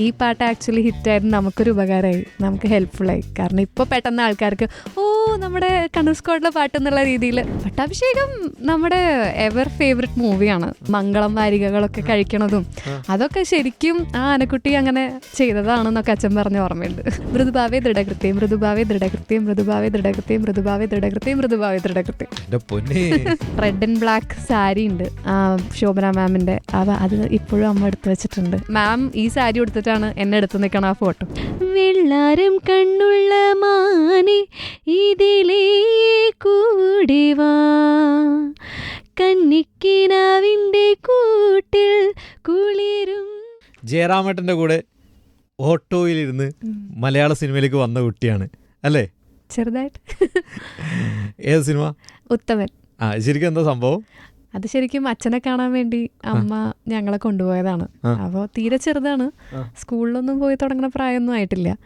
ഈ പാട്ട് ആക്ച്വലി ഹിറ്റായിരുന്നു നമുക്കൊരു ഉപകാരമായി. നമുക്ക് ഹെൽപ്ഫുള്ളായി കാരണം ഇപ്പോൾ പെട്ടെന്ന് ആൾക്കാർക്ക് ഓ നമ്മുടെ കണ്ണൂർ സ്ക്വാഡിലെ പാട്ട് എന്നുള്ള രീതിയിൽ. പട്ടാഭിഷേകം നമ്മുടെ എവർ ഫേവററ്റ് മൂവിയാണ് മംഗളം വാരികകളൊക്കെ കഴിക്കണതും. അതൊക്കെ ശരിക്കും ആ ആനക്കുട്ടി അങ്ങനെ ചെയ്തതാണെന്നൊക്കെ അച്ഛൻ പറഞ്ഞ ഓർമ്മയുണ്ട്. മൃദുഭാവേ ദൃഢകൃത്യം മൃദുഭാവേ ദൃഢകൃത്യം മൃദുഭാവേ ദൃഢകൃത്യം മൃദുഭാവേ ദൃഢകൃത്യം മൃദുഭാവേ ദൃഢകൃത്യം. എന്റെ പൊന്നെ. റെഡ് ആൻഡ് ബ്ലാക്ക് സാരി ഉണ്ട്. ആ ശോഭന മാമിന്റെ അവ അത് ഇപ്പോഴും അമ്മ എടുത്തു വെച്ചിട്ടുണ്ട്. മാം ഈ സാരി എടുത്തിട്ടാണ് എന്നെ എടുത്തു നിൽക്കണം ആ ഫോട്ടോ വെള്ളാരം കണ്ണുള്ള മാനെ ഇതിലേ കൂടി വാ കന്നിക്കിനാവിന്റെ കൂട്ടിൽ കുളിരും. ജയറാമേട്ടന്റെ കൂടെ ഓട്ടോയിലിരുന്ന് മലയാള സിനിമയിലേക്ക് വന്ന കുട്ടിയാണ്. അല്ലേ? ചെറുതായിട്ട്. ഏത് സിനിമ? ഉത്തമൻ. ആ ശരിക്കും എന്താ സംഭവം? അത് ശരിക്കും അച്ഛനെ കാണാൻ വേണ്ടി അമ്മ ഞങ്ങളെ കൊണ്ടുപോയതാണ്. അപ്പോൾ തീരെ ചെറുതാണ്. സ്കൂളിലൊന്നും പോയി തുടങ്ങുന്ന പ്രായമൊന്നും ആയിട്ടില്ല.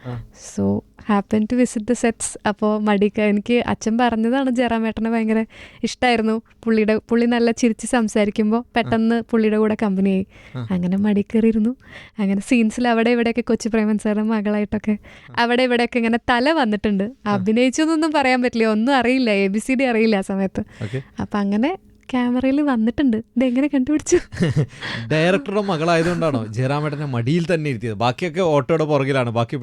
So happen to visit the sets അപ്പോൾ മടിക്ക എനിക്ക് അച്ഛൻ പറഞ്ഞതാണ് ജയറാമേട്ടനെ ഭയങ്കര ഇഷ്ടമായിരുന്നു പുള്ളിയുടെ പുള്ളി നല്ല ചിരിച്ച് സംസാരിക്കുമ്പോൾ പെട്ടെന്ന് പുള്ളിയുടെ കൂടെ കമ്പനിയായി. അങ്ങനെ മടിക്കേറിയിരുന്നു. അങ്ങനെ സീൻസിൽ അവിടെ ഇവിടെയൊക്കെ കൊച്ചു പ്രേമൻ സാറിന്റെ മകളായിട്ടൊക്കെ അവിടെ ഇവിടെയൊക്കെ ഇങ്ങനെ തല വന്നിട്ടുണ്ട്. അഭിനയിച്ചൊന്നും പറയാൻ പറ്റില്ല. ഒന്നും അറിയില്ല. എ ബി സി ഡി അറിയില്ല ആ സമയത്ത്. അപ്പം അങ്ങനെ ക്യാമറയിൽ വന്നിട്ടുണ്ട്. ഇതെങ്ങനെ കണ്ടുപിടിച്ചു? ഡയറക്ടറുടെ മകളായതുകൊണ്ടാണോ? ജയറാമേട്ടനെ മടിയിൽ തന്നെ ഇരുത്തിയത്. ബാക്കിയൊക്കെ ഓട്ടോയുടെ പുറകിലാണ്. ബാക്കി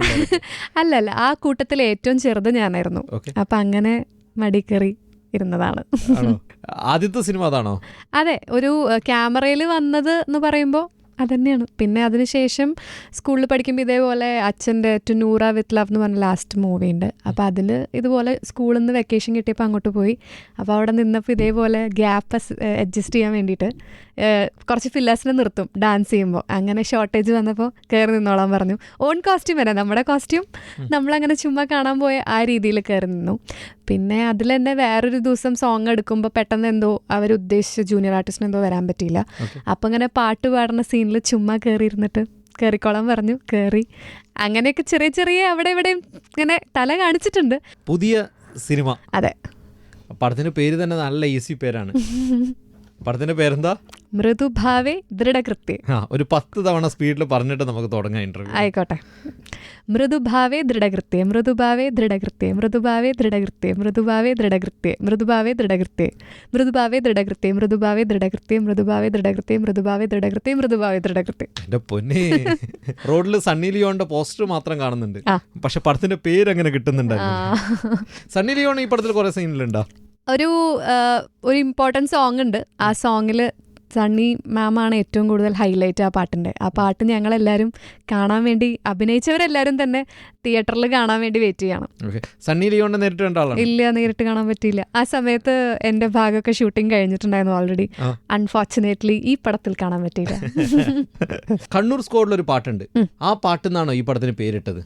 അല്ല അല്ല ആ കൂട്ടത്തിൽ ഏറ്റവും ചെറുത് ഞാനായിരുന്നു. അപ്പൊ അങ്ങനെ അങ്ങനെ മടിക്കറി ഇരുന്നതാണ്. ആദ്യത്തെ സിനിമ അതാണോ? അതെ ഒരു ക്യാമറയിൽ വന്നത് എന്ന് പറയുമ്പോൾ അതന്നെയാണ്. പിന്നെ അതിനുശേഷം സ്കൂളിൽ പഠിക്കുമ്പോൾ ഇതേപോലെ അച്ഛന്റെ ടു നൂറ വിത്ത് ലവ് എന്ന് പറഞ്ഞ ലാസ്റ്റ് മൂവി ഉണ്ട്. അപ്പോൾ അതിൽ ഇതുപോലെ സ്കൂളിൽ നിന്ന് വെക്കേഷൻ കിട്ടിയപ്പോൾ അങ്ങോട്ട് പോയി. അപ്പോൾ അവിടെ നിന്നപ്പോൾ ഇതേപോലെ ഗ്യാപ്പ് അഡ്ജസ്റ്റ് ചെയ്യാൻ വേണ്ടിയിട്ട് കുറച്ച് ഫില്ലേഴ്സിനെ നിർത്തും ഡാൻസ് ചെയ്യുമ്പോൾ അങ്ങനെ ഷോർട്ടേജ് വന്നപ്പോൾ കയറി നിന്നോളാൻ പറഞ്ഞു. ഓൺ കോസ്റ്റ്യൂം വരെ നമ്മുടെ കോസ്റ്റ്യൂം നമ്മളങ്ങനെ ചുമ്മാ കാണാൻ പോയ ആ രീതിയിൽ കയറി നിന്നു. പിന്നെ അതിൽ തന്നെ വേറൊരു ദിവസം സോങ് എടുക്കുമ്പോൾ പെട്ടെന്ന് എന്തോ അവർ ഉദ്ദേശിച്ച ജൂനിയർ ആർട്ടിസ്റ്റിന് എന്തോ വരാൻ പറ്റിയില്ല. അപ്പം ഇങ്ങനെ പാട്ട് പാടുന്ന സീനിൽ ചുമ്മാ കയറി ഇരുന്നിട്ട് കയറിക്കോളാൻ പറഞ്ഞു കയറി അങ്ങനെയൊക്കെ ചെറിയ ചെറിയ അവിടെ ഇവിടെയും ഇങ്ങനെ തല കാണിച്ചിട്ടുണ്ട്. പുതിയ സിനിമ. അതെ. പടത്തിന്റെ പേര് തന്നെ നല്ല ഈസി പേരാണ്. പടത്തിന്റെ പേരെന്താ? മൃദുഭാവേ ദൃഢകൃത്യ. ആ ഒരു പത്ത് തവണ സ്പീഡിൽ പറഞ്ഞിട്ട് നമുക്ക് തുടങ്ങാം ഇന്റർവ്യൂ ആയിക്കോട്ടെ. മൃദുഭാവേ ദൃഢകൃത്യ മൃദുഭാവേ ദൃഢകൃത്യ മൃദുഭാവേ ദൃഢകൃത്യ മൃദുഭാവേ ദൃഢകൃത്യ മൃദുഭാവേ ദൃഢകൃത്യ മൃദുഭാവേ ദൃഢകൃത്യ മൃദുഭാവേ ദൃഢകൃത്യ മൃദുഭാവേ ദൃഢകൃത്യ മൃദുഭാവേ ദൃഢകൃത്യ മൃദുഭാവേ ദൃഢകൃത്യ. എന്റെ പൊന്നെ. റോഡിൽ സണ്ണി ലിയോന്റെ പോസ്റ്റർ മാത്രം കാണുന്നുണ്ട്. പക്ഷെ പടത്തിന്റെ പേര് അങ്ങനെ കിട്ടുന്നുണ്ടായിരുന്നു. സണ്ണി ലിയോൺ ഈ പടത്തിൽ കുറെ സീനിലുണ്ടോ ഒരു ഒരു ഇമ്പോർട്ടന്റ് സോങ് ഉണ്ട്. ആ സോങ്ങിൽ സണ്ണി മാമാണ് ഏറ്റവും കൂടുതൽ ഹൈലൈറ്റ് ആ പാട്ടിന്റെ. ആ പാട്ട് ഞങ്ങളെല്ലാവരും കാണാൻ വേണ്ടി അഭിനയിച്ചവരെല്ലാവരും തന്നെ തിയേറ്ററിൽ കാണാൻ വേണ്ടി വെയിറ്റ് ചെയ്യണം. സണ്ണി നേരിട്ട് ഇല്ല നേരിട്ട് കാണാൻ പറ്റിയില്ല. ആ സമയത്ത് എന്റെ ഭാഗമൊക്കെ ഷൂട്ടിംഗ് കഴിഞ്ഞിട്ടുണ്ടായിരുന്നു ഓൾറെഡി. അൺഫോർച്ചുനേറ്റ്ലി ഈ പടത്തിൽ കാണാൻ പറ്റിയില്ല. കണ്ണൂർ സ്കോഡിൽ ഒരു പാട്ടുണ്ട്. ആ പാട്ട് നിന്നാണോ ഈ പടത്തിന് പേരിട്ടത്?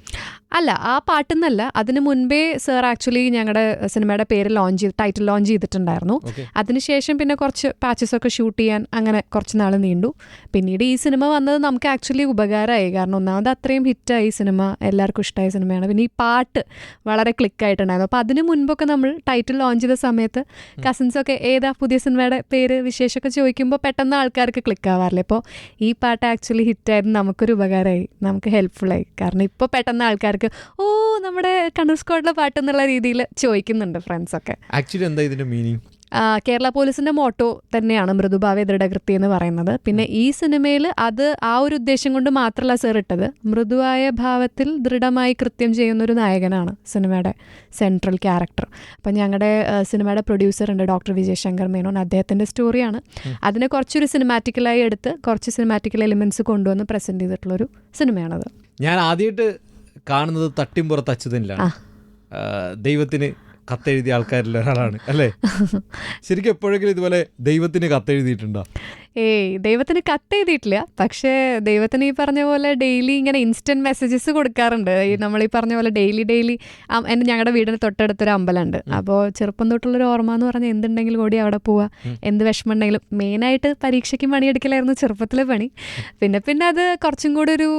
അല്ല ആ പാട്ടെന്നല്ല. അതിന് മുൻപേ സർ ആക്ച്വലി ഞങ്ങളുടെ സിനിമയുടെ പേര് ലോഞ്ച് ചെയ്ത് ടൈറ്റിൽ ലോഞ്ച് ചെയ്തിട്ടുണ്ടായിരുന്നു. അതിനുശേഷം പിന്നെ കുറച്ച് പാച്ചസ് ഒക്കെ ഷൂട്ട് ചെയ്യാൻ അങ്ങനെ കുറച്ച് നാൾ നീണ്ടു. പിന്നീട് ഈ സിനിമ വന്നത് നമുക്ക് ആക്ച്വലി ഉപകാരമായി. കാരണം ഒന്നാമത് അത്രയും ഹിറ്റായി സിനിമ എല്ലാവർക്കും ഇഷ്ടമായ സിനിമയാണ്. പിന്നെ ഈ പാട്ട് വളരെ ക്ലിക്കായിട്ടുണ്ടായിരുന്നു. അപ്പോൾ അതിന് മുൻപൊക്കെ നമ്മൾ ടൈറ്റിൽ ലോഞ്ച് ചെയ്ത സമയത്ത് കസിൻസൊക്കെ ഏതാ പുതിയ സിനിമയുടെ പേര് വിശേഷമൊക്കെ ചോദിക്കുമ്പോൾ പെട്ടെന്ന് ആൾക്കാർക്ക് ക്ലിക്ക് ആവാറില്ല ഇപ്പോൾ ഈ പാട്ട് ആക്ച്വലി ഹിറ്റായത് നമുക്കൊരു ഉപകാരമായി. നമുക്ക് ഹെൽപ്ഫുള്ളായി കാരണം ഇപ്പോൾ പെട്ടെന്ന് ആൾക്കാർക്ക് ഓ നമ്മുടെ കണ്ണൂർ സ്കോഡിലെ പാട്ട് എന്നുള്ള രീതിയിൽ ചോദിക്കുന്നുണ്ട് ഫ്രണ്ട്സൊക്കെ ആക്ച്വലി എന്താ ഇതിന്റെ മീനിങ് കേരള പോലീസിന്റെ മോട്ടോ തന്നെയാണ് മൃദുഭാവെ ദൃഢകൃതി എന്ന് പറയുന്നത്. പിന്നെ ഈ സിനിമയിൽ അത് ആ ഒരു ഉദ്ദേശം കൊണ്ട് മാത്രമല്ല സർ ഇട്ടത്. മൃദുവായ ഭാവത്തിൽ ദൃഢമായി കൃത്യം ചെയ്യുന്ന ഒരു നായകനാണ് സിനിമയുടെ സെൻട്രൽ ക്യാരക്ടർ അപ്പം ഞങ്ങളുടെ സിനിമയുടെ പ്രൊഡ്യൂസർ ഉണ്ട് ഡോക്ടർ വിജയശങ്കർ മേനോൻ. അദ്ദേഹത്തിന്റെ സ്റ്റോറിയാണ് അതിനെ കുറച്ചൊരു സിനിമാറ്റിക്കലായി എടുത്ത് കുറച്ച് സിനിമാറ്റിക്കൽ എലിമെന്റ്സ് കൊണ്ടുവന്ന് പ്രസന്റ് ചെയ്തിട്ടുള്ളൊരു സിനിമയാണത്. ഞാൻ ആദ്യമായിട്ട് കാണുന്നത് തട്ടിമ്പുറത്ത് അച്യുതനിലാണ്. ദൈവത്തിന് കത്തെഴുതിയ ആൾക്കാരിൽ ഒരാളാണ് അല്ലേ? ശരിക്കും എപ്പോഴെങ്കിലും ഇതുപോലെ ദൈവത്തിന് കത്തെഴുതിയിട്ടുണ്ടോ? ഏയ് ദൈവത്തിന് കത്ത് എഴുതിയിട്ടില്ല. പക്ഷേ ദൈവത്തിന് ഈ പറഞ്ഞ പോലെ ഡെയിലി ഇങ്ങനെ ഇൻസ്റ്റന്റ് മെസ്സേജസ് കൊടുക്കാറുണ്ട്. ഈ നമ്മൾ ഈ പറഞ്ഞ പോലെ ഡെയിലി ഡെയിലി എന്റെ ഞങ്ങളുടെ വീടിന് തൊട്ടടുത്തൊരു അമ്പലമുണ്ട് അപ്പോൾ ചെറുപ്പം തൊട്ടുള്ളൊരു ഓർമ്മ എന്ന് പറഞ്ഞാൽ എന്തുണ്ടെങ്കിലും കൂടി അവിടെ പോവുക എന്ത് വിഷമം ഉണ്ടെങ്കിലും മെയിനായിട്ട് പരീക്ഷയ്ക്ക് പണിയെടുക്കലായിരുന്നു ചെറുപ്പത്തിലെ പണി. പിന്നെ പിന്നെ അത് കുറച്ചും കൂടി ഒരു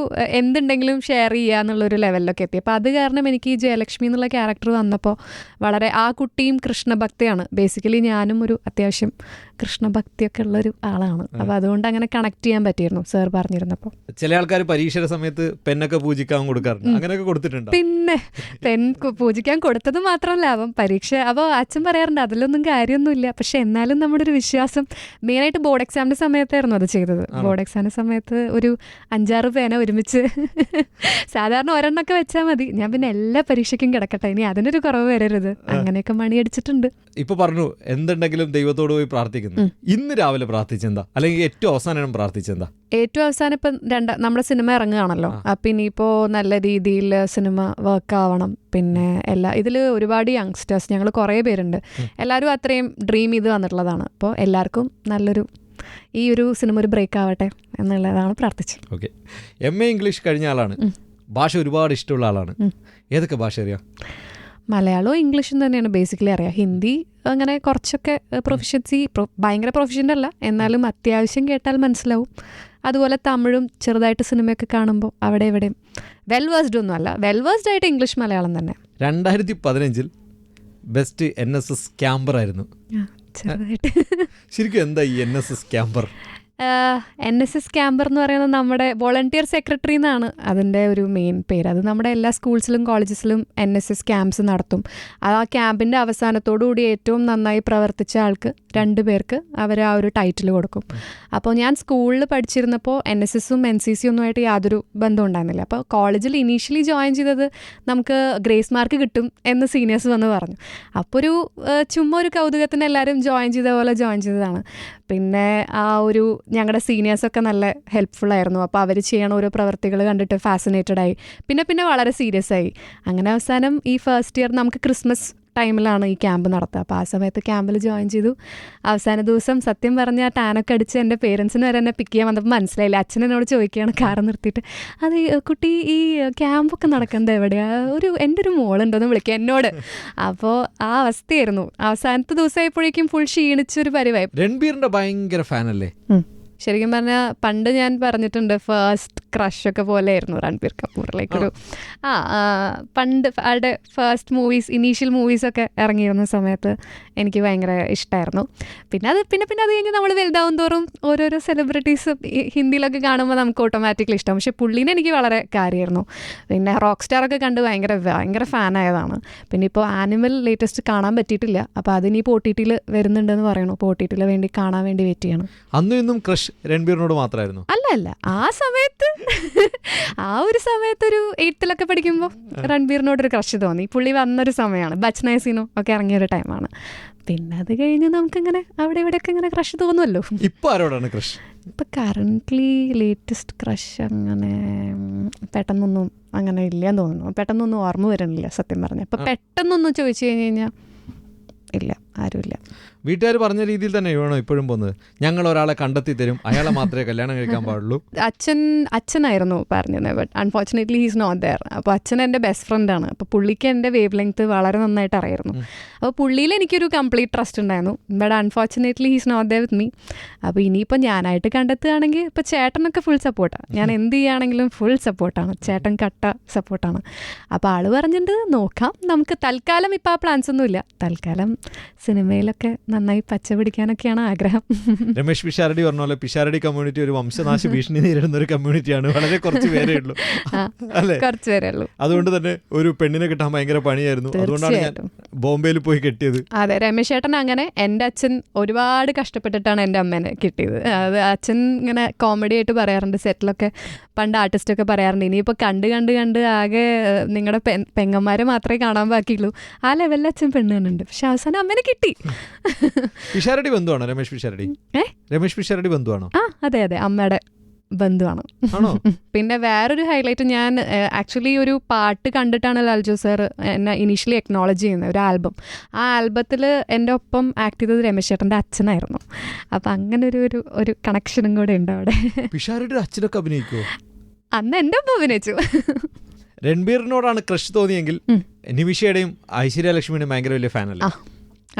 എന്തുണ്ടെങ്കിലും ഷെയർ ചെയ്യുക എന്നുള്ളൊരു ലെവലിലൊക്കെ എത്തി. അപ്പോൾ അത് കാരണം എനിക്ക് ഈ ജയലക്ഷ്മി എന്നുള്ള ക്യാരക്ടർ വന്നപ്പോൾ വളരെ ആ കുട്ടിയും കൃഷ്ണഭക്തിയാണ്. ബേസിക്കലി ഞാനും ഒരു അത്യാവശ്യം കൃഷ്ണഭക്തിയൊക്കെ ഉള്ളൊരു ആളാണ്. അപ്പോൾ അതുകൊണ്ട് അങ്ങനെ കണക്ട് ചെയ്യാൻ പറ്റിയിരുന്നു സർ പറഞ്ഞിരുന്നപ്പോൾ ചില ആൾക്കാർ പരീക്ഷയുടെ സമയത്ത് പെന്നൊക്കെ പൂജിക്കാൻ കൊടുക്കാറുണ്ട്. അങ്ങനെയൊക്കെ കൊടുത്തിട്ടുണ്ട്? പിന്നെ പെൻ പൂജിക്കാൻ കൊടുത്തത് മാത്രമല്ല അവൻ പരീക്ഷ അപ്പോൾ അച്ഛൻ പറയാറുണ്ട് അതിലൊന്നും കാര്യമൊന്നുമില്ല. പക്ഷെ എന്നാലും നമ്മുടെ ഒരു വിശ്വാസം മെയിനായിട്ട് ബോർഡ് എക്സാമിന്റെ സമയത്തായിരുന്നു അത് ചെയ്തത്. ബോർഡ് എക്സാമിന്റെ സമയത്ത് ഒരു അഞ്ചാറ് പേന ഒരുമിച്ച് സാധാരണ ഒരെണ്ണൊക്കെ വെച്ചാൽ മതി. ഞാൻ പിന്നെ എല്ലാ പരീക്ഷയ്ക്കും കിടക്കട്ടെ ഇനി അതിനൊരു കുറവ് വരരുത്. അങ്ങനെയൊക്കെ മണിയടിച്ചിട്ടുണ്ട്. ഇപ്പൊ പറഞ്ഞു എന്തുണ്ടെങ്കിലും ദൈവത്തോട് പോയി പ്രാർത്ഥിക്കുന്നു. ഇന്ന് രാവിലെ പ്രാർത്ഥിച്ചെന്താ? അല്ലെങ്കിൽ ഏറ്റവും അവസാനം പ്രാർത്ഥിച്ചെന്താ? ഏറ്റവും അവസാനം ഇപ്പം രണ്ട നമ്മുടെ സിനിമ ഇറങ്ങുകയാണല്ലോ. അപ്പം ഇനിയിപ്പോൾ നല്ല രീതിയിൽ സിനിമ വർക്ക് ആവണം പിന്നെ എല്ലാ ഇതിൽ ഒരുപാട് യങ്സ്റ്റേഴ്സ് ഞങ്ങൾ കുറേ പേരുണ്ട്. എല്ലാവരും അത്രയും ഡ്രീം ചെയ്ത് വന്നിട്ടുള്ളതാണ്. അപ്പോൾ എല്ലാവർക്കും നല്ലൊരു ഈ ഒരു സിനിമ ഒരു ബ്രേക്ക് ആവട്ടെ എന്നുള്ളതാണ് പ്രാർത്ഥിച്ചത്. ഓക്കെ. എം എ ഇംഗ്ലീഷ് കഴിഞ്ഞ ആളാണ്. ഭാഷ ഒരുപാട് ഇഷ്ടമുള്ള ആളാണ്. ഏതൊക്കെ ഭാഷ അറിയാം? മലയാളവും ഇംഗ്ലീഷും തന്നെയാണ് ബേസിക്കലി അറിയാം. ഹിന്ദി അങ്ങനെ കുറച്ചൊക്കെ പ്രൊഫഷ്യൻസി ഭയങ്കര പ്രൊഫഷ്യന്റ് അല്ല. എന്നാലും അത്യാവശ്യം കേട്ടാൽ മനസ്സിലാവും. അതുപോലെ തമിഴും ചെറുതായിട്ട് സിനിമയൊക്കെ കാണുമ്പോൾ അവിടെ എവിടെയും വെൽ വേഴ്സ്ഡ് ഒന്നും അല്ല. വെൽ വേഴ്സ്ഡ് ആയിട്ട് ഇംഗ്ലീഷ് മലയാളം തന്നെ. രണ്ടായിരത്തി പതിനഞ്ചിൽ best N S S camper ആയിരുന്നു ശരിക്കും എന്താ ഈ N S S camper N S S camper എന്ന് പറയുന്നത് നമ്മുടെ വോളണ്ടിയർ സെക്രട്ടറി എന്നാണ്. അതിന്റെ ഒരു മെയിൻ പേര്. അത് നമ്മുടെ എല്ലാ സ്കൂൾസിലും കോളേജസിലും എൻ എസ് എസ് ക്യാമ്പ്സ് നടത്തും. അത് ആ ക്യാമ്പിന്റെ അവസാനത്തോടുകൂടി ഏറ്റവും നന്നായി പ്രവർത്തിച്ച ആൾക്ക് രണ്ട് പേർക്ക് അവർ ആ ഒരു ടൈറ്റിൽ കൊടുക്കും. അപ്പോൾ ഞാൻ സ്കൂളിൽ പഠിച്ചിരുന്നപ്പോൾ എൻ എസ് എസും എൻ സി സി ഒന്നുമായിട്ട് യാതൊരു ബന്ധം ഉണ്ടായിരുന്നില്ല. അപ്പോൾ കോളേജിൽ ഇനീഷ്യലി ജോയിൻ ചെയ്തത് നമുക്ക് ഗ്രേസ് മാർക്ക് കിട്ടും എന്ന് സീനിയേഴ്സ് വന്ന് പറഞ്ഞു. അപ്പോൾ ഒരു ചുമ്മാ ഒരു കൗതുകത്തിന് എല്ലാവരും ജോയിൻ ചെയ്ത പോലെ ജോയിൻ ചെയ്തതാണ്. പിന്നെ ആ ഒരു ഞങ്ങളുടെ സീനിയേഴ്സൊക്കെ നല്ല ഹെൽപ്ഫുൾ ആയിരുന്നു. അപ്പോൾ അവർ ചെയ്യണ ഓരോ പ്രവർത്തികൾ കണ്ടിട്ട് ഫാസിനേറ്റഡ് ആയി. പിന്നെ പിന്നെ വളരെ സീരിയസ് ആയി. അങ്ങനെ അവസാനം ഈ ഫസ്റ്റ് ഇയർ നമുക്ക് ക്രിസ്മസ് ടൈമിലാണ് ഈ ക്യാമ്പ് നടത്തുക അപ്പോൾ ആ സമയത്ത് ക്യാമ്പിൽ ജോയിൻ ചെയ്തു. അവസാന ദിവസം സത്യം പറഞ്ഞ ടാനൊക്കെ അടിച്ച് എന്റെ പേരൻസിന് വരെ എന്നെ പിക്ക് ചെയ്യാൻ വന്നപ്പോൾ മനസ്സിലായില്ല. അച്ഛൻ എന്നോട് ചോദിക്കുകയാണ് കാർ നിർത്തിയിട്ട്. അത് കുട്ടി ഈ ക്യാമ്പൊക്കെ നടക്കുന്നത് എവിടെയാണ് ഒരു എന്റെ ഒരു മോളുണ്ടോയെന്ന് വിളിക്കുക എന്നോട്. അപ്പോൾ ആ അവസ്ഥയായിരുന്നു. അവസാനത്തെ ദിവസമായപ്പോഴേക്കും ഫുൾ ക്ഷീണിച്ചൊരു പരിവായി. രൺബീറിന്റെ ഭയങ്കര ഫാനല്ലേ. ശരിക്കും പറഞ്ഞാൽ പണ്ട് ഞാൻ പറഞ്ഞിട്ടുണ്ട് ഫസ്റ്റ് ക്രഷൊക്കെ പോലെയായിരുന്നു രൺബീർ കപൂറിലേക്ക് ഒരു ആ പണ്ട് ആളുടെ ഫസ്റ്റ് മൂവീസ് ഇനീഷ്യൽ മൂവീസൊക്കെ ഇറങ്ങിയിരുന്ന സമയത്ത് എനിക്ക് ഭയങ്കര ഇഷ്ടമായിരുന്നു പിന്നെ അത് പിന്നെ പിന്നെ അത് കഴിഞ്ഞ് നമ്മൾ വലുതാവും തോറും ഓരോരോ സെലിബ്രിറ്റീസ് ഹിന്ദിയിലൊക്കെ കാണുമ്പോൾ നമുക്ക് ഓട്ടോമാറ്റിക്കലി ഇഷ്ടം പക്ഷേ പുള്ളീനെ എനിക്ക് വളരെ കാര്യമായിരുന്നു. പിന്നെ റോക്ക് സ്റ്റാറൊക്കെ കണ്ട് ഭയങ്കര ഭയങ്കര ഫാനായതാണ് പിന്നെ ഇപ്പോൾ ആനിമൽ ലേറ്റസ്റ്റ് കാണാൻ പറ്റിയിട്ടില്ല. അപ്പോൾ അതിനി പോട്ടിട്ടിൽ ടി ടിയിൽ വരുന്നുണ്ടെന്ന് പറയണു അപ്പോൾ ഒ ടി ടിയിൽ വേണ്ടി കാണാൻ വേണ്ടി വെയിറ്റ് ചെയ്യണം. അന്നും ഇന്നും ക്രഷ് രൺബീറിനോട് മാത്രമായിരുന്നു അല്ല അല്ല ആ സമയത്ത് ആ ഒരു സമയത്ത് ഒരു എയ്ത്തിലൊക്കെ പഠിക്കുമ്പോൾ രൺബീറിനോട് ഒരു ക്രഷ് തോന്നി പുള്ളി വന്നൊരു സമയമാണ് ബച്നൈസിനോ ഒക്കെ ഇറങ്ങിയ ഒരു ടൈമാണ് പിന്നെ അത് കഴിഞ്ഞ് നമുക്കിങ്ങനെ അവിടെ ഇവിടെയൊക്കെ ഇങ്ങനെ ക്രഷ് തോന്നുമല്ലോ ഇപ്പൊ ആരോടാണ് ക്രഷ് ഇപ്പൊ കറന്റ്ലി ലേറ്റസ്റ്റ് ക്രഷ് അങ്ങനെ പെട്ടെന്നൊന്നും അങ്ങനെ ഇല്ലയെന്ന് തോന്നുന്നു. പെട്ടെന്നൊന്നും ഓർമ്മ വരുന്നില്ല സത്യം പറഞ്ഞാൽ ഇപ്പൊ പെട്ടെന്നൊന്നും ചോദിച്ചു കഴിഞ്ഞ് കഴിഞ്ഞാൽ ഇല്ല ആരുമില്ല. വീട്ടുകാർ പറഞ്ഞ രീതിയിൽ തന്നെ വേണോ ഇപ്പോഴും പോകുന്നത് ഞങ്ങൾ ഒരാളെ കണ്ടെത്തി തരും. അയാളെ മാത്രമേ കല്യാണം കഴിക്കാൻ പാടുള്ളൂ. അച്ഛൻ അച്ഛനായിരുന്നു പറഞ്ഞത് but unfortunately he's not there അപ്പോൾ അച്ഛൻ എന്റെ ബെസ്റ്റ് ഫ്രണ്ടാണ് അപ്പോൾ പുള്ളിക്ക് എന്റെ വേവ് ലെങ്ത് വളരെ നന്നായിട്ട് അറിയായിരുന്നു. അപ്പോൾ പുള്ളിയിൽ എനിക്കൊരു കംപ്ലീറ്റ് ട്രസ്റ്റ് ഉണ്ടായിരുന്നു. But unfortunately he's not there with me അപ്പോൾ ഇനിയിപ്പോൾ ഞാനായിട്ട് കണ്ടെത്തുകയാണെങ്കിൽ ഇപ്പോൾ ചേട്ടനൊക്കെ ഫുൾ സപ്പോർട്ടാണ് ഞാൻ എന്ത് ചെയ്യുകയാണെങ്കിലും ഫുൾ സപ്പോർട്ടാണ് ചേട്ടൻ കട്ട സപ്പോർട്ടാണ് അപ്പോൾ ആൾ പറഞ്ഞിട്ടുണ്ട് നോക്കാം. നമുക്ക് തൽക്കാലം ഇപ്പോൾ ആ പ്ലാൻസ് ഒന്നുമില്ല. തൽക്കാലം സിനിമയിലൊക്കെ നന്നായി പച്ച പിടിക്കാനൊക്കെയാണ് ആഗ്രഹം. രമേശ് പിഷാരടി പറഞ്ഞ പോലെ പിഷാരടി കമ്മ്യൂണിറ്റി ഒരു വംശനാശ ഭീഷണി നേരിടുന്ന ഒരു കമ്മ്യൂണിറ്റിയാണ് വളരെ കുറച്ച് പേരേ ഉള്ളൂ. അല്ലേ? കുറച്ച് പേരേ ഉള്ളൂ. അതുകൊണ്ട് തന്നെ ഒരു പെണ്ണിനെ കിട്ടാൻ ഭയങ്കര പണിയായിരുന്നു. അതുകൊണ്ടാണ് ഞാൻ. ബോംബെയിൽ പോയി കെട്ടിയത്. അതെ രമേശ് ചേട്ടൻ അങ്ങനെ എന്റെ അച്ഛൻ ഒരുപാട് കഷ്ടപ്പെട്ടിട്ടാണ് എന്റെ അമ്മേനെ കിട്ടിയത്. അത് അച്ഛൻ ഇങ്ങനെ കോമഡി ആയിട്ട് പറയാറുണ്ട് സെറ്റിലൊക്കെ പണ്ട് ആർട്ടിസ്റ്റൊക്കെ പറയാറുണ്ട്. ഇനിയിപ്പോൾ കണ്ട് കണ്ട് കണ്ട് ആകെ നിങ്ങളുടെ പെങ്ങന്മാരെ മാത്രമേ കാണാൻ ബാക്കിയുള്ളൂ. ആ ലെവലിൽ അച്ഛൻ പെണ്ണ് കണ്ടുണ്ട് പക്ഷെ അവസാനം അമ്മേനെ കിട്ടി. പിഷാരടി ബന്ധുവാണോ രമേശ് പിഷാരടി? രമേശ് പിഷാരടി ബന്ധുവാണോ? ആ അതെ അതെ അമ്മയുടെ ബന്ധുവാണ്. പിന്നെ വേറൊരു ഹൈലൈറ്റ് ഞാൻ ആക്ച്വലി ഒരു പാട്ട് കണ്ടിട്ടാണ് ലാൽജു സാർ എന്നെ ഇനീഷ്യലി എക്നോളജ് ചെയ്യുന്നത് ഒരു ആൽബം ആ ആൽബത്തിൽ എന്റെ ഒപ്പം ആക്ട് ചെയ്തത് രമേശ് ചേട്ടന്റെ അച്ഛനായിരുന്നു. അപ്പം അങ്ങനെ ഒരു ഒരു ഒരു കണക്ഷനും കൂടെ ഉണ്ട് അവിടെ. അച്ഛനൊക്കെ അഭിനയിക്കുമോ അന്ന് എന്റെ ഒപ്പം അഭിനയിച്ചു. രൺബീറിനോടാണ് ക്രഷ് തോന്നിയെങ്കിൽ. നിമിഷയുടെയും ഐശ്വര്യ ലക്ഷ്മിയുടെയും ഭയങ്കര വലിയ ഫാനല്ലേ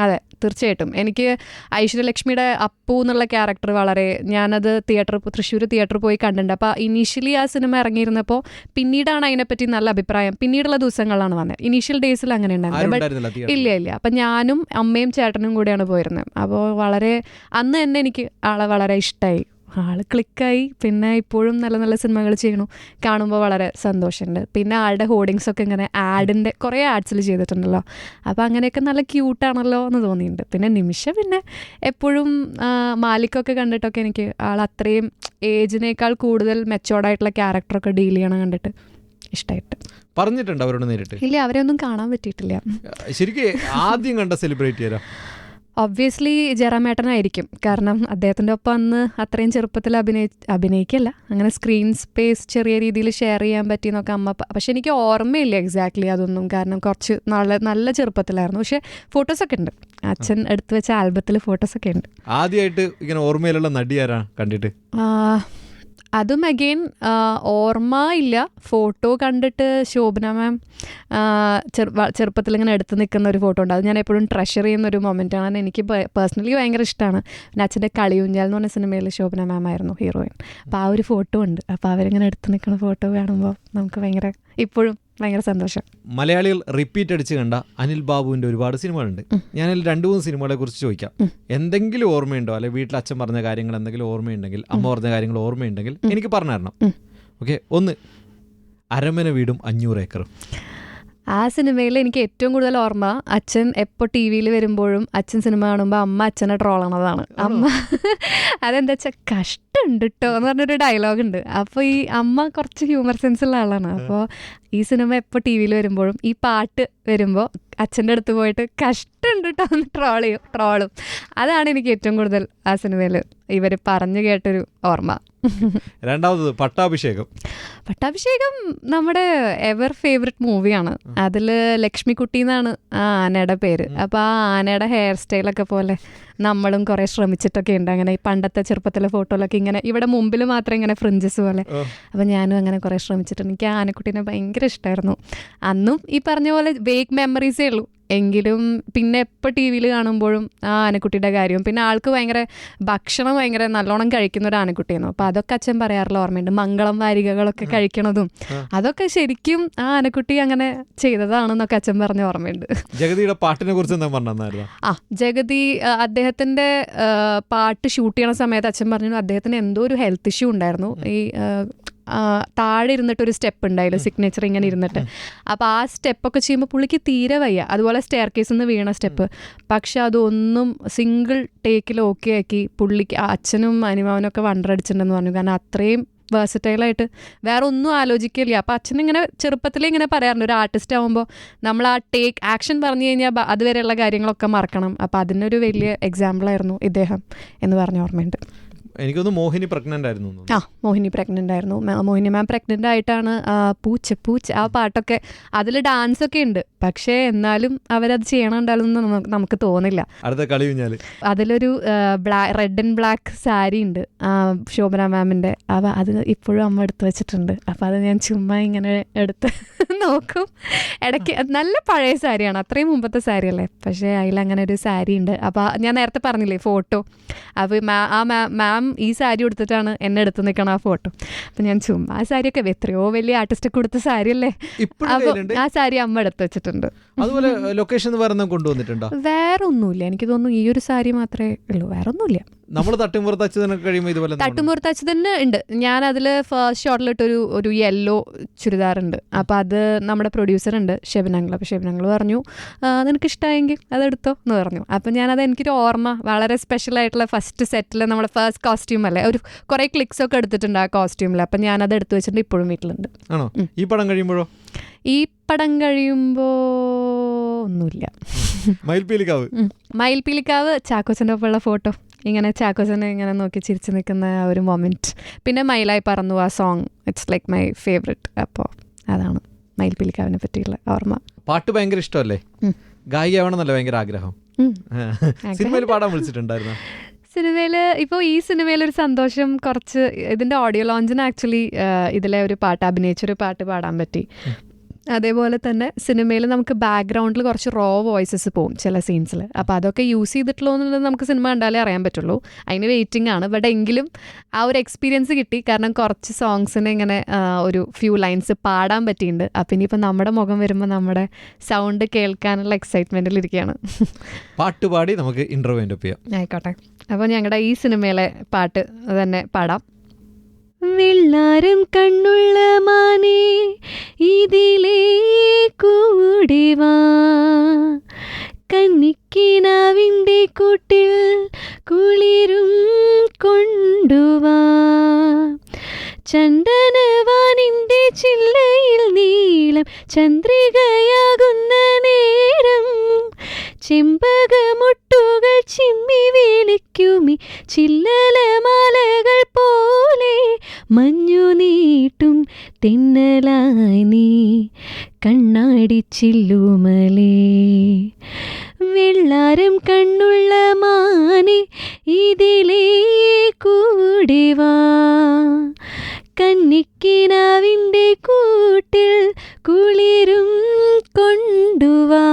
അതെ തീർച്ചയായിട്ടും. എനിക്ക് ഐശ്വര്യലക്ഷ്മിയുടെ അപ്പു എന്നുള്ള ക്യാരക്ടർ വളരെ ഞാനത് തിയേറ്റർ തൃശ്ശൂർ തിയേറ്ററിൽ പോയി കണ്ടിട്ടുണ്ട്. അപ്പോൾ ഇനീഷ്യലി ആ സിനിമ ഇറങ്ങിയിരുന്നപ്പോൾ പിന്നീടാണ് അതിനെപ്പറ്റി നല്ല അഭിപ്രായം. പിന്നീടുള്ള ദിവസങ്ങളാണ് വന്നത്. ഇനീഷ്യൽ ഡേയ്സിൽ അങ്ങനെ ഉണ്ടായിരുന്നു ഇല്ല ഇല്ല. അപ്പം ഞാനും അമ്മയും ചേട്ടനും കൂടെയാണ് പോയിരുന്നത്. അപ്പോൾ വളരെ അന്ന് തന്നെ എനിക്ക് ആളെ വളരെ ഇഷ്ടമായി ആൾ ക്ലിക്കായി പിന്നെ ഇപ്പോഴും നല്ല നല്ല സിനിമകൾ ചെയ്യണു കാണുമ്പോൾ വളരെ സന്തോഷമുണ്ട് പിന്നെ ആളുടെ ഹോർഡിങ്സ് ഒക്കെ ഇങ്ങനെ ആഡിന്റെ കുറേ ആഡ്സിൽ ചെയ്തിട്ടുണ്ടല്ലോ. അപ്പോൾ അങ്ങനെയൊക്കെ നല്ല ക്യൂട്ടാണല്ലോ എന്ന് തോന്നിയിട്ടുണ്ട് പിന്നെ നിമിഷ പിന്നെ എപ്പോഴും മാലിക്കൊക്കെ കണ്ടിട്ടൊക്കെ എനിക്ക് ആൾ അത്രയും ഏജിനേക്കാൾ കൂടുതൽ മെച്ചോർഡായിട്ടുള്ള ക്യാരക്ടറൊക്കെ ഡീൽ ചെയ്യണം കണ്ടിട്ട് ഇഷ്ടമായിട്ട് പറഞ്ഞിട്ടുണ്ട് അവരോട് നേരിട്ട്. ഇല്ല അവരെ ഒന്നും കാണാൻ പറ്റിയിട്ടില്ല. ശരിക്കും ആദ്യം കണ്ട സെലിബ്രേറ്റ് ചെയ്യാം ഒബ്വിയസ്ലി ജയറാമേട്ടനായിരിക്കും. കാരണം അദ്ദേഹത്തിന്റെ ഒപ്പം അന്ന് അത്രയും ചെറുപ്പത്തിൽ അഭിനയി അഭിനയിക്കല്ല. അങ്ങനെ സ്ക്രീൻ സ്പേസ് ചെറിയ രീതിയിൽ ഷെയർ ചെയ്യാൻ പറ്റിയെന്നൊക്കെ അമ്മ പക്ഷെ എനിക്ക് ഓർമ്മയില്ല എക്സാക്ട്ലി അതൊന്നും. കാരണം കുറച്ച് നല്ല നല്ല ചെറുപ്പത്തിലായിരുന്നു. പക്ഷേ ഫോട്ടോസൊക്കെ ഉണ്ട്. അച്ഛൻ എടുത്തു വെച്ച ആൽബത്തിൽ ഫോട്ടോസൊക്കെ ഉണ്ട്. ആദ്യമായിട്ട് ഇങ്ങനെ ഓർമ്മയിലുള്ള നടി ആരാ കണ്ടിട്ട്? അതും അഗെയിൻ ഓർമ്മ ഇല്ല. ഫോട്ടോ കണ്ടിട്ട് ശോഭന മാം ചെറുപ്പത്തിൽ ഇങ്ങനെ എടുത്ത് നിൽക്കുന്ന ഒരു ഫോട്ടോ ഉണ്ട്. അത് ഞാൻ എപ്പോഴും ട്രഷർ ചെയ്യുന്ന ഒരു മൊമെന്റ് ആണ്. എനിക്ക് പേഴ്സണലി ഭയങ്കര ഇഷ്ടമാണ് പിന്നെ അച്ഛന്റെ കളിയുഞ്ഞാൽ എന്ന് പറഞ്ഞ സിനിമയിൽ ശോഭന മാം ആയിരുന്നു ഹീറോയിൻ അപ്പോൾ ആ ഒരു ഫോട്ടോ ഉണ്ട്. അപ്പോൾ അവരിങ്ങനെ എടുത്ത് നിൽക്കുന്ന ഫോട്ടോ കാണുമ്പോൾ നമുക്ക് ഭയങ്കര ഇപ്പോഴും ഭയങ്കര സന്തോഷം. മലയാളികൾ റിപ്പീറ്റ് അടിച്ച് കണ്ട അനിൽ ബാബുവിന്റെ ഒരുപാട് സിനിമകളുണ്ട്. ഞാൻ രണ്ടു മൂന്ന് സിനിമകളെ കുറിച്ച് ചോദിക്കാം. എന്തെങ്കിലും ഓർമ്മയുണ്ടോ? അല്ലെ വീട്ടിൽ അച്ഛൻ പറഞ്ഞ കാര്യങ്ങൾ എന്തെങ്കിലും ഓർമ്മയുണ്ടെങ്കിൽ അമ്മ പറഞ്ഞ കാര്യങ്ങൾ ഓർമ്മയുണ്ടെങ്കിൽ എനിക്ക് പറഞ്ഞു തരണം. ഓക്കെ ഒന്ന് അരമന വീടും അഞ്ഞൂറ് ഏക്കറും. ആ സിനിമയിൽ എനിക്ക് ഏറ്റവും കൂടുതൽ ഓർമ്മ അച്ഛൻ എപ്പോൾ ടി വിയിൽ വരുമ്പോഴും അച്ഛൻ സിനിമ കാണുമ്പോൾ അമ്മ അച്ഛനെ ട്രോളണതാണ് അമ്മ അതെന്താ വെച്ചാൽ കഷ്ടമുണ്ട് കേട്ടോ എന്ന് പറഞ്ഞൊരു ഡയലോഗ് ഉണ്ട്. അപ്പോൾ ഈ അമ്മ കുറച്ച് ഹ്യൂമർ സെൻസ് ഉള്ള ആളാണ്. അപ്പോൾ ഈ സിനിമ എപ്പോൾ ടി വിയിൽ വരുമ്പോഴും ഈ പാട്ട് വരുമ്പോൾ അച്ഛന്റെ അടുത്ത് പോയിട്ട് കഷ്ടമുണ്ട് കേട്ടോ എന്ന് ട്രോൾ ചെയ്യും ട്രോളും അതാണ് എനിക്ക് ഏറ്റവും കൂടുതൽ ആ സിനിമയിൽ ഇവർ പറഞ്ഞു കേട്ടൊരു ഓർമ്മ. രണ്ടാമത് പട്ടാഭിഷേകം. പട്ടാഭിഷേകം നമ്മുടെ എവർ ഫേവററ്റ് മൂവിയാണ് അതിൽ ലക്ഷ്മിക്കുട്ടി എന്നാണ് ആ ആനയുടെ പേര്. അപ്പോൾ ആ ആനയുടെ ഹെയർ സ്റ്റൈലൊക്കെ പോലെ നമ്മളും കുറേ ശ്രമിച്ചിട്ടൊക്കെ ഉണ്ട്. അങ്ങനെ ഈ പണ്ടത്തെ ചെറുപ്പത്തിലെ ഫോട്ടോയിലൊക്കെ ഇങ്ങനെ ഇവിടെ മുമ്പിൽ മാത്രം ഇങ്ങനെ ഫ്രിഞ്ചസ് പോലെ. അപ്പോൾ ഞാനും അങ്ങനെ കുറേ ശ്രമിച്ചിട്ടുണ്ട്. എനിക്ക് ആ ആനക്കുട്ടീനെ ഭയങ്കര ഇഷ്ടമായിരുന്നു അന്നും ഈ പറഞ്ഞ പോലെ വേഗ് മെമ്മറീസേ ഉള്ളൂ. എങ്കിലും പിന്നെ എപ്പോൾ ടി വിയിൽ കാണുമ്പോഴും ആ ആനക്കുട്ടിയുടെ കാര്യവും. പിന്നെ ആൾക്ക് ഭയങ്കര ഭക്ഷണം ഭയങ്കര നല്ലോണം കഴിക്കുന്ന ഒരു ആനക്കുട്ടിയായിരുന്നു. അപ്പോൾ അതൊക്കെ അച്ഛൻ പറയാറുള്ള ഓർമ്മയുണ്ട്. മംഗളം വാരികകളൊക്കെ കഴിക്കണതും. അതൊക്കെ ശരിക്കും ആ ആനക്കുട്ടി അങ്ങനെ ചെയ്തതാണെന്നൊക്കെ അച്ഛൻ പറഞ്ഞ ഓർമ്മയുണ്ട്. ജഗതിയുടെ പാട്ടിനെ കുറിച്ച് എന്താ ആ ജഗതി അദ്ദേഹത്തിന്റെ അദ്ദേഹത്തിന്റെ പാട്ട് ഷൂട്ട് ചെയ്യണ സമയത്ത് അച്ഛൻ പറഞ്ഞു അദ്ദേഹത്തിന് എന്തോ ഒരു ഹെൽത്ത് ഇഷ്യൂ ഉണ്ടായിരുന്നു. ഈ താഴെ ഇരുന്നിട്ട് ഒരു സ്റ്റെപ്പ് ഉണ്ടായില്ല സിഗ്നേച്ചർ ഇങ്ങനെ ഇരുന്നിട്ട്. അപ്പോൾ ആ സ്റ്റെപ്പൊക്കെ ചെയ്യുമ്പോൾ പുള്ളിക്ക് തീരെ വയ്യ. അതുപോലെ സ്റ്റെയർ കേസിൽ നിന്ന് വീണ സ്റ്റെപ്പ്. പക്ഷെ അതൊന്നും സിംഗിൾ ടേക്കിൽ ഓക്കെ ആക്കി പുള്ളിക്ക് അച്ഛനും അനുമാവനൊക്കെ ഒക്കെ വണ്ടറടിച്ചിട്ടുണ്ടെന്ന് പറഞ്ഞു. കാരണം അത്രയും വേഴ്സറ്റൈലായിട്ട് വേറെ ഒന്നും ആലോചിക്കില്ല അപ്പം അച്ഛൻ ഇങ്ങനെ ചെറുപ്പത്തിലേ ഇങ്ങനെ പറയാറുണ്ട്. ഒരു ആർട്ടിസ്റ്റ് ആകുമ്പോൾ നമ്മൾ ആ ടേക്ക് ആക്ഷൻ പറഞ്ഞു കഴിഞ്ഞാൽ അതുവരെയുള്ള കാര്യങ്ങളൊക്കെ മറക്കണം. അപ്പം അതിനൊരു വലിയ എക്സാമ്പിളായിരുന്നു ഇദ്ദേഹം എന്ന് പറഞ്ഞ ഓർമ്മയുണ്ട്. എനിക്കൊന്ന് മോഹിനി പ്രഗ്നന്റ് ആയിരുന്നു ആ മോഹിനി പ്രഗ്നന്റ് ആയിരുന്നു. മോഹിനി മാം പ്രഗ്നന്റ് ആയിട്ടാണ് പൂച്ച പൂച്ച ആ പാട്ടൊക്കെ അതിൽ ഡാൻസ് ഒക്കെ ഉണ്ട്. പക്ഷേ എന്നാലും അവരത് ചെയ്യണുണ്ടായിരുന്നു നമുക്ക് തോന്നില്ല. അടുത്ത കളി അതിലൊരു റെഡ് ആൻഡ് ബ്ലാക്ക് സാരി ഉണ്ട്. ശോഭന മാമിന്റെ അവ അത് ഇപ്പോഴും അമ്മ എടുത്തു വെച്ചിട്ടുണ്ട്. അപ്പൊ അത് ഞാൻ ചുമ്മാ ഇങ്ങനെ എടുത്ത് നോക്കും. ഇടയ്ക്ക് നല്ല പഴയ സാരിയാണ്. അത്രയും മുമ്പത്തെ സാരി അല്ലേ പക്ഷേ അതിലങ്ങനെ ഒരു സാരി ഉണ്ട്. അപ്പൊ ഞാൻ നേരത്തെ പറഞ്ഞില്ലേ ഫോട്ടോ. അപ്പൊ മാ ആ മാ- മാം ഈ സാരി ഉടുത്തിട്ടാണ് എന്നെ എടുത്തു നിൽക്കണം ആ ഫോട്ടോ. അപ്പം ഞാൻ ചുമ്മാ ആ സാരിയൊക്കെ എത്രയോ വലിയ ആർട്ടിസ്റ്റ് കൊടുത്ത സാരി അല്ലേ അപ്പോൾ ആ സാരി അമ്മ എടുത്ത് വെച്ചിട്ടുണ്ട്. അതുപോലെ ലൊക്കേഷൻ വേറെ എന്തെങ്കിലും കൊണ്ടുവന്നിട്ടുണ്ടോ? വേറെ ഒന്നുമില്ല എനിക്ക് തോന്നുന്നു ഈ ഒരു സാരി മാത്രമേ ഉള്ളൂ. വേറെ ഒന്നുമില്ല നമ്മൾ തട്ടിമുറത്ത് അച്യുതനൊക്കെ കഴിയുമ്പോൾ ഇതുപോലെ തട്ടിമുറത്ത് അച്യുതന് തന്നെ ഉണ്ട് ഞാൻ അതിൽ ഫസ്റ്റ് ഷോട്ടിലിട്ടൊരു ഒരു യെല്ലോ ചുരിദാറുണ്ട് അപ്പം അത് നമ്മുടെ പ്രൊഡ്യൂസർ ഉണ്ട് ഷെബിനങ്ങൾ അപ്പോൾ ഷെബിനങ്ങൾ പറഞ്ഞു നിനക്ക് ഇഷ്ടമായെങ്കിൽ അതെടുത്തോ എന്ന് പറഞ്ഞു. അപ്പം ഞാനത് എനിക്കൊരു ഓർമ്മ വളരെ സ്പെഷ്യൽ ആയിട്ടുള്ള ഫസ്റ്റ് സെറ്റിൽ നമ്മുടെ ഫസ്റ്റ് കോസ്റ്റ്യൂം അല്ലേ? ഒരു കുറേ ക്ലിക്സ് ഒക്കെ എടുത്തിട്ടുണ്ട് ആ കോസ്റ്റ്യൂമിൽ അപ്പം ഞാനത് എടുത്തു വെച്ചിട്ടുണ്ട് ഇപ്പോഴും വീട്ടിലുണ്ട്. ആണോ? ഈ പടം കഴിയുമ്പോഴോ? ഈ പടം കഴിയുമ്പോൾ ഒന്നുമില്ല. മയിൽപ്പീലിക്കാവ് ഉം. മയിൽപ്പീലിക്കാവ് ചാക്കോച്ചന്റെ ഒപ്പമുള്ള ഫോട്ടോ ഇങ്ങനെ ചാക്കോസിനെ ഇങ്ങനെ നോക്കി ചിരിച്ചു നിൽക്കുന്ന ആ ഒരു മൊമെന്റ് പിന്നെ മയിലായി പറന്നു ആ song it's like my favourite അപ്പോൾ അതാണ് മയിൽ പിലിക്കാവിനെ പറ്റിയുള്ള ഓർമ്മ. പാട്ട് ഭയങ്കര ഇഷ്ടമല്ലേ. ഗായികയാവണമെന്നല്ല ഭയങ്കര ആഗ്രഹം? സിനിമയിൽ പാടാൻ വിളിച്ചിട്ടുണ്ടായിരുന്നു? സിനിമയിൽ ഇപ്പോൾ ഈ സിനിമയിൽ ഒരു സന്തോഷം കുറച്ച് ഇതിന്റെ ഓഡിയോ ലോഞ്ചിന് ആക്ച്വലി ഇതിലെ ഒരു പാട്ട് അഭിനയിച്ചൊരു പാട്ട് പാടാൻ പറ്റി. അതേപോലെ തന്നെ സിനിമയിൽ നമുക്ക് ബാക്ക്ഗ്രൗണ്ടിൽ കുറച്ച് റോ വോയിസസ് പോകും ചില സീൻസിൽ അപ്പോൾ അതൊക്കെ യൂസ് ചെയ്തിട്ടുള്ളൂ എന്നുള്ളത് നമുക്ക് സിനിമ കണ്ടാലേ അറിയാൻ പറ്റുള്ളൂ. അതിന് വെയിറ്റിംഗ് ആണ്. ബട്ട് എങ്കിലും ആ ഒരു എക്സ്പീരിയൻസ് കിട്ടി. കാരണം കുറച്ച് സോങ്സിന് ഇങ്ങനെ ഒരു ഫ്യൂ ലൈൻസ് പാടാൻ പറ്റിയിട്ടുണ്ട് അപ്പം ഇനിയിപ്പോൾ നമ്മുടെ മുഖം വരുമ്പോൾ നമ്മുടെ സൗണ്ട് കേൾക്കാനുള്ള എക്സൈറ്റ്മെന്റിൽ പാട്ട് പാടി നമുക്ക് ഇന്റർവ്യൂ ചെയ്യാം. ആയിക്കോട്ടെ. അപ്പോൾ ഞങ്ങളുടെ ഈ സിനിമയിലെ പാട്ട് തന്നെ പാടാം. വെള്ളാരം കണ്ണുള്ള മാനേ ഇതിലേ കൂടിവാ കന്നിക്കിനാവിന്റെ കൂട്ടിൽ കുളിരും കൊണ്ടുവാ ചന്ദനവാനിന്റെ ചില്ലയിൽ നീളം ചന്ദ്രികയാകുന്ന നേരം ചെമ്പകമുട്ടുകൾ നീട്ടും തിന്നലായി നീ. കണ്ണാടി ചില്ലുമലേ. വെള്ളാരം കണ്ണുള്ള മാനെ ഇതിലേ കൂടിവാ കന്നിക്കിനാവിന്റെ കൂട്ടിൽ കുളിരും കൊണ്ടുവാ.